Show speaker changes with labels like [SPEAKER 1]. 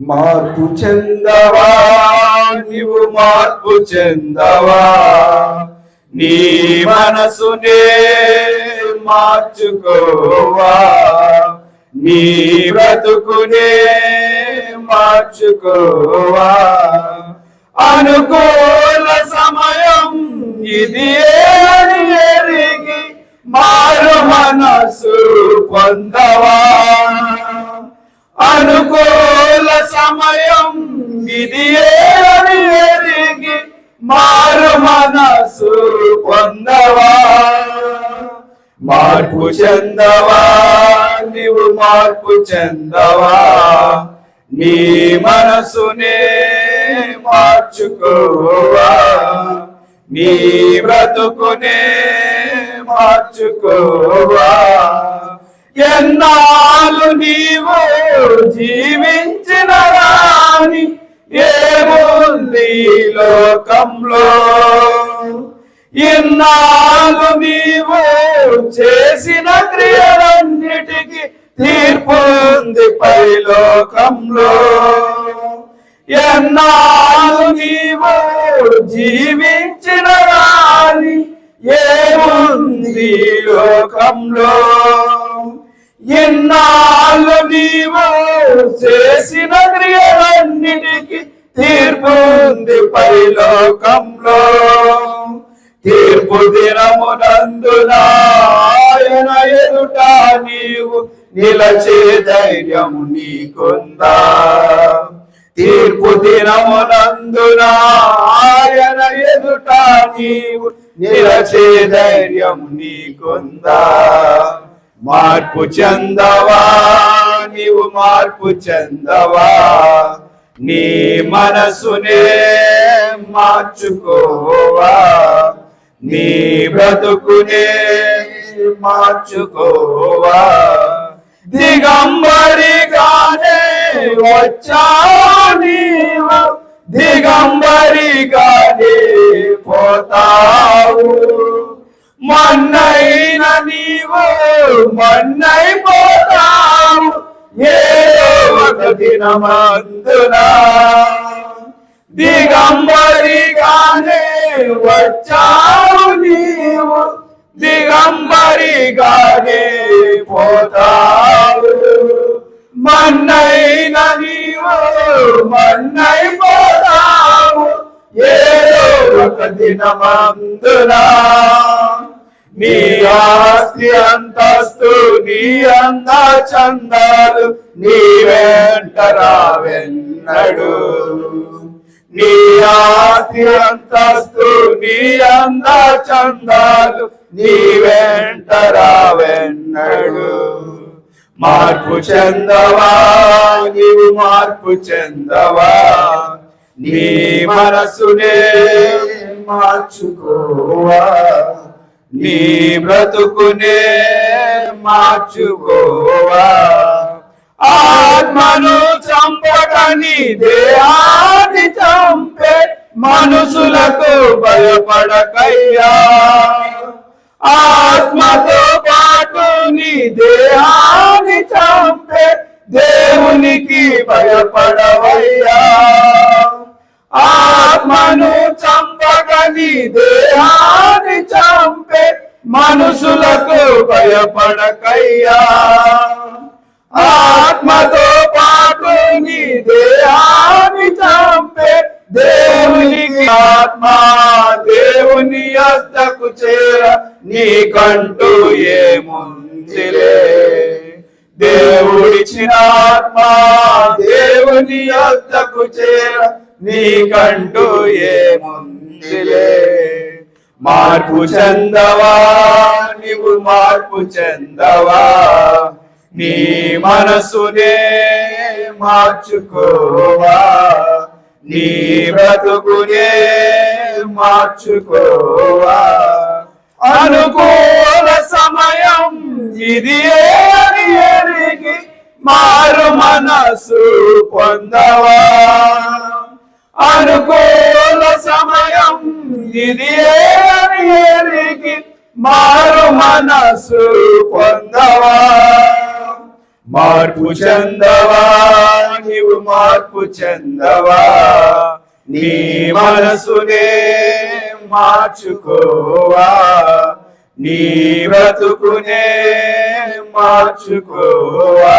[SPEAKER 1] మార్పు చెందవా? నీవు మార్పు చెందవా? నీ మనసునే మార్చుకోవా? నీ బ్రతుకునే మార్చుకోవా? అనుకూల సమయం ఇది ఎరిగి మారు మనసు పొందవా అనుకూల సమయం ఇది ఎరిగి మారు మనసు పొందవా? మార్పు చెందవా? నీవు మార్పు చెందవా? నీ మనసునే మార్చుకోవా? నీ బ్రతుకునే మార్చుకోవా? ఎన్నా ఇన్నాళ్ళు నీవు చేసిన క్రియలన్నిటికీ తీర్పు ఉంది పైలోకంలో. ఎన్నాళ్ళు నీవు జీవించిన రాని ఏముంది లోకంలో? ఎన్నాళ్ళు నీవు చేసిన క్రియలన్నిటికీ తీర్పు ఉంది పైలోకంలో. తీర్పు దినమునందున? ఆయన ఎదుట నీవు నిలచే ధైర్యము నీకుందా? తీర్పు దినమునందున? ఆయన ఎదుట నీవు నిలచే ధైర్యము నీకుందా? మార్పు చెందవా? నీవు మార్పు చెందవా? నీ మనసునే మార్చుకోవా? నీ బ్రతుకునే మార్చుకోవా. దిగంబరిగానే వచ్చావు నీవు? దిగంబరిగానే పోతావు. మన్నైన నీవు మన్నై పోతావు. ఏ ఒక దినమందునా దిగంబరిగానే వచ్చావు నీవు దిగంబరిగానే పోతావు. మన్నైన నీవు మన్నై పోతావు. ఏదో ఒక దినమందునా. నీ ఆస్తి అంతస్తు నీ అంద చందాలు నీ వెంట రావెన్నడు. నీ ఆస్తి అంతస్తు నీ అంద చందాలు నీ వెంట రావెన్నడు. మార్పు చెందవా? నీవు మార్పు చెందవా? నీ మనసునే మార్చుకోవా? నీ బ్రతుకునే మార్చుకోవా? ఆత్మను చంపటని దేహాన్ని చంపే మనుషులకు భయపడకయ్యా ఆత్మతో పాటు నీ దేహాన్ని చంపే దేవునికి భయపడవయ్యా ఆత్మను చంపగని దేహాన్ని చంపే మనుషులకు భయపడకయ్యా ఆత్మతో పాటు నీ దేహాన్ని చంపే దేవునికి ఆత్మ దేవుని అద్దకు చేర నీకంటూ ఏముందిలే. దేవుడిచ్చిన ఆత్మ దేవుని అద్దకు చేర నీకంటూ ఏముందిలే. మార్పు చెందవా నీవు మార్పు చెందవా? నీ మనసునే మార్చుకోవా? నీ బ్రతుకునే మార్చుకోవా. అనుకూల సమయం ఇది అని ఎరిగి మారు మనసు పొందవా. అనుకూల సమయం ఇది అని ఎరిగి మారు మనసు పొందవా. మార్పు చెందవా. నీవు మార్పు చెందవా? నీ మనసునే మార్చుకోవా? నీ బ్రతుకునే మార్చుకోవా?